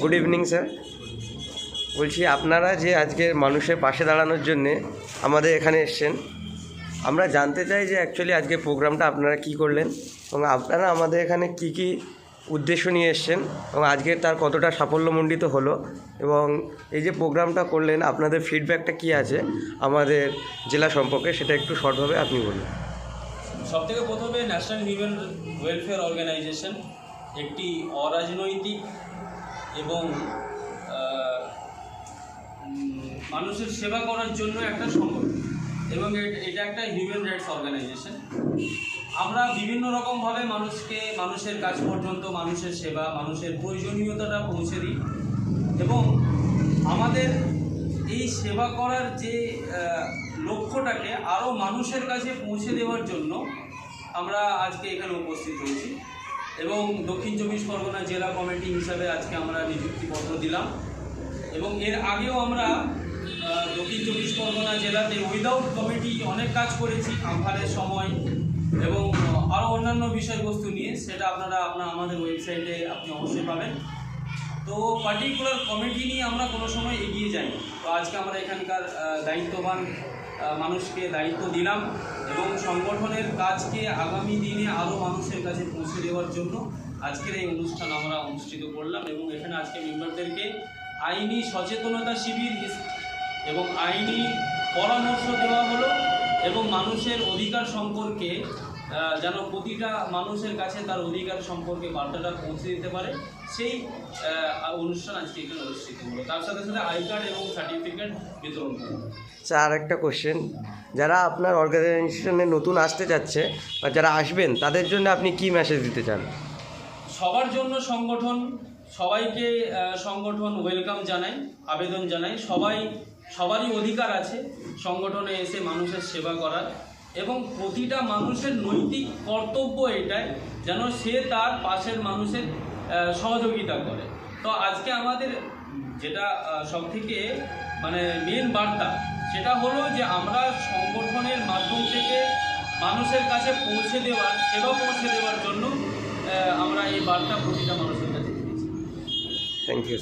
Good evening sir বলছি, আপনারা যে আজকে মানুষের পাশে দাঁড়ানোর জন্যে আমাদের এখানে এসছেন, আমরা জানতে চাই যে অ্যাকচুয়ালি আজকে প্রোগ্রামটা আপনারা কি করলেন এবং আপনারা আমাদের এখানে কি কি উদ্দেশ্য নিয়ে এসছেন এবং আজকে তার কতটা সাফল্যমণ্ডিত হলো এবং এই যে প্রোগ্রামটা করলেন, আপনাদের ফিডব্যাকটা কি আছে আমাদের জেলা সম্পর্কে সেটা একটু শর্টভাবে আপনি বলুন। সব থেকে প্রথমে ন্যাশনাল হিউম্যান ওয়েলফেয়ার অর্গানাইজেশন একটি অরাজনৈতিক এবং মানুষের সেবা করার জন্য একটা সংগঠন। এবং এটা একটা হিউম্যান রাইটস অর্গানাইজেশন। আমরা বিভিন্ন রকমভাবে মানুষকে, মানুষের কাজ পর্যন্ত, মানুষের সেবা, মানুষের প্রয়োজনীয়তাটা পৌঁছে দিই। এবং আমাদের এই সেবা করার যে লক্ষ্যটাকে আরও মানুষের কাছে পৌঁছে দেওয়ার জন্য আমরা আজকে এখানে উপস্থিত হয়েছি। এবং দক্ষিণ চব্বিশ পরগনা জেলা কমিটি হিসাবে আজকে আমরা নিযুক্তিপত্র দিলাম। এবং এর আগেও আমরা দক্ষিণ চব্বিশ পরগনা জেলাতে উইদাউট কমিটি অনেক কাজ করেছি আমফানের সময় এবং আরও অন্যান্য বিষয়বস্তু নিয়ে, সেটা আপনারা, আপনার আমাদের ওয়েবসাইটে আপনি অবশ্যই পাবেন। তো পার্টিকুলার কমিটি নিয়ে আমরা কোনো সময় এগিয়ে যাই তো আজকে আমরা এখানকার দায়িত্ববান মানুষকে দায়িত্ব দিলাম এবং সংগঠনের কাজকে আগামী দিনে আরও মানুষের কাছে পৌঁছে দেওয়ার জন্য আজকের এই অনুষ্ঠান আমরা অনুষ্ঠিত করলাম এবং এখানে আজকে মেম্বারদেরকে আইনি সচেতনতা শিবির এবং আইনি পরামর্শ দেওয়া হলো এবং মানুষের অধিকার সম্পর্কে যেন প্রতিটা মানুষের কাছে তার অধিকার সম্পর্কে বার্তাটা পৌঁছে দিতে পারে। সেই অনুষ্ঠান আজকে এখানে অনুষ্ঠিত হলো। তার সাথে সাথে আই কার্ড এবং সার্টিফিকেট বিতরণ করা হলো। আচ্ছা আর একটা কোশ্চেন যারা আপনার অর্গানাইজেশনে নতুন আসতে চাচ্ছে বা যারা আসবেন তাদের জন্য আপনি কি মেসেজ দিতে চান? সবার জন্য সংগঠন সবাইকে সংগঠন ওয়েলকাম জানাই আবেদন জানাই। সবাই সবারই অধিকার আছে সংগঠনে এসে মানুষের সেবা করার। এবং প্রতিটা মানুষের নৈতিক কর্তব্য এটাই যেন সে তার পাশের মানুষের সহযোগিতা করে। তো আজকে আমাদের যেটা সব থেকে মানে মেন বার্তা, সেটা হলো যে আমরা সংগঠনের মাধ্যম থেকে মানুষের কাছে পৌঁছে দেওয়ার, সেবা পৌঁছে দেওয়ার জন্য আমরা এই বার্তা প্রতিটা মানুষের কাছে দিয়েছি। Thank you